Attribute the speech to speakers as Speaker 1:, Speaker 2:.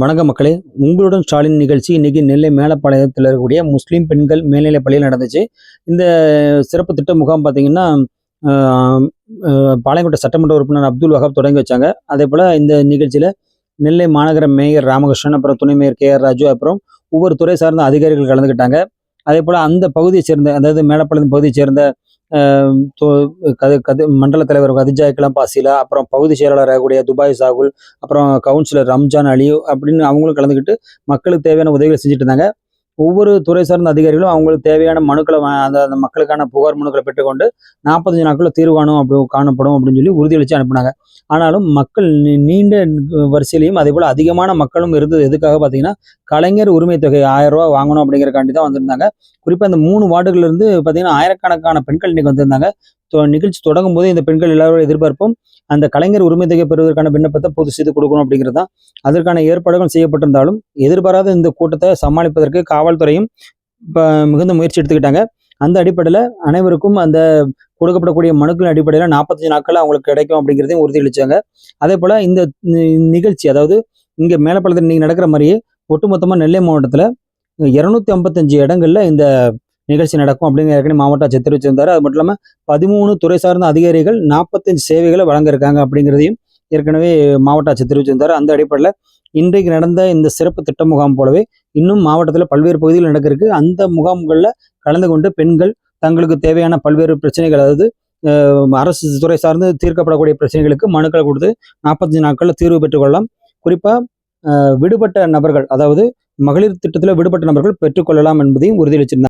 Speaker 1: வணக்க மக்களே. உங்களுடன் ஸ்டாலின் நிகழ்ச்சி இன்றைக்கி நெல்லை மேலப்பாளையத்தில் இருக்கக்கூடிய முஸ்லீம் பெண்கள் மேல்நிலைப் பள்ளியில் நடந்துச்சு. இந்த சிறப்பு திட்ட முகாம் பார்த்தீங்கன்னா ஆஹ், பாளையங்கோட்டை சட்டமன்ற உறுப்பினர் அப்துல் வஹாப் தொடங்கி வச்சாங்க. அதே போல் இந்த நிகழ்ச்சியில் நெல்லை மாநகர மேயர் ராமகிருஷ்ணன் அப்புறம் துணை மேயர் கே ஆர் ராஜு அப்புறம் ஒவ்வொரு துறை சார்ந்த அதிகாரிகள் கலந்துக்கிட்டாங்க. அதே போல் அந்த பகுதியை சேர்ந்த அதாவது மேலப்பாளையம் பகுதியை சேர்ந்த கது கது மண்டல தலைவர் கதிஜா இக்லாம் பாசிலா அப்புறம் பகுதி செயலாளர் ஆகக்கூடிய துபாய் சாகுல் அப்புறம் கவுன்சிலர் ரம்ஜான் அலி அப்படின்னு அவங்களும் கலந்துக்கிட்டு மக்களுக்கு தேவையான உதவிகளை செஞ்சுட்டு இருந்தாங்க. ஒவ்வொரு துறை சார்ந்த அதிகாரிகளும் அவங்களுக்கு தேவையான மனுக்களை அந்த அந்த மக்களுக்கான புகார் மனுக்களை பெற்றுக்கொண்டு நாற்பத்தஞ்சு நாட்களில் தீர்வானம் அப்படி காணப்படும் அப்படின்னு சொல்லி உறுதியளித்து அனுப்புனாங்க. ஆனாலும் மக்கள் நீண்ட வரிசையிலையும் அதே போல் அதிகமான மக்களும் இருந்தது எதுக்காக பார்த்தீங்கன்னா கலைஞர் உரிமை தொகை ஆயிரம் ரூபாய் வாங்கணும் அப்படிங்கிறக்காண்டி தான் வந்திருந்தாங்க. குறிப்பாக இந்த மூணு வார்டுகள்ல இருந்து பார்த்தீங்கன்னா ஆயிரக்கணக்கான பெண்கள் இன்னைக்கு வந்திருந்தாங்க. நிகழ்ச்சி தொடங்கும் போதே இந்த பெண்கள் எல்லாரோட எதிர்பார்ப்பும் அந்த கலைஞர் உரிமை தொகை பெறுவதற்கான விண்ணப்பத்தை பொது செய்து கொடுக்கணும் அப்படிங்கிறது தான் அதற்கான ஏற்பாடுகள் செய்யப்பட்டிருந்தாலும் எதிர்பாராத இந்த கூட்டத்தை சமாளிப்பதற்கு காவல்துறையும் இப்போ மிகுந்த முயற்சி எடுத்துக்கிட்டாங்க. அந்த அடிப்படையில் அனைவருக்கும் அந்த கொடுக்கப்படக்கூடிய மனுக்களின் அடிப்படையில் நாற்பத்தஞ்சு நாட்கள் அவங்களுக்கு கிடைக்கும் அப்படிங்கிறதையும் உறுதியளிச்சாங்க. அதே போல் இந்த நிகழ்ச்சி அதாவது இங்கே மேலப்பள்ளத்தில் இன்னைக்கு நடக்கிற மாதிரியே ஒட்டுமொத்தமாக நெல்லை மாவட்டத்தில் இரநூத்தி ஐம்பத்தஞ்சு இடங்கள்ல இந்த நிகழ்ச்சி நடக்கும் அப்படிங்கிற ஏற்கனவே மாவட்ட ஆட்சியர் தெரிவிச்சிருந்தாரு. அது மட்டும் இல்லாமல் பதிமூணு துறை சார்ந்த அதிகாரிகள் நாற்பத்தஞ்சு சேவைகளை வழங்க இருக்காங்க அப்படிங்கிறதையும் ஏற்கனவே மாவட்ட ஆட்சியர் தெரிவிச்சிருந்தாரு. அந்த அடிப்படையில் இன்றைக்கு நடந்த இந்த சிறப்பு திட்ட முகாம் போலவே இன்னும் மாவட்டத்தில் பல்வேறு பகுதிகள் நடக்கிறதுக்கு அந்த முகாம்களில் கலந்து கொண்டு பெண்கள் தங்களுக்கு தேவையான பல்வேறு பிரச்சனைகள் அதாவது அரசு துறை சார்ந்து தீர்க்கப்படக்கூடிய பிரச்சனைகளுக்கு மனுக்களை கொடுத்து நாற்பத்தஞ்சு நாட்களில் தீர்வு பெற்றுக்கொள்ளலாம். குறிப்பாக விடுபட்ட நபர்கள் அதாவது மகளிர் திட்டத்தில் விடுபட்ட நபர்கள் பெற்றுக்கொள்ளலாம் என்பதையும் உறுதியளிச்சிருந்தார்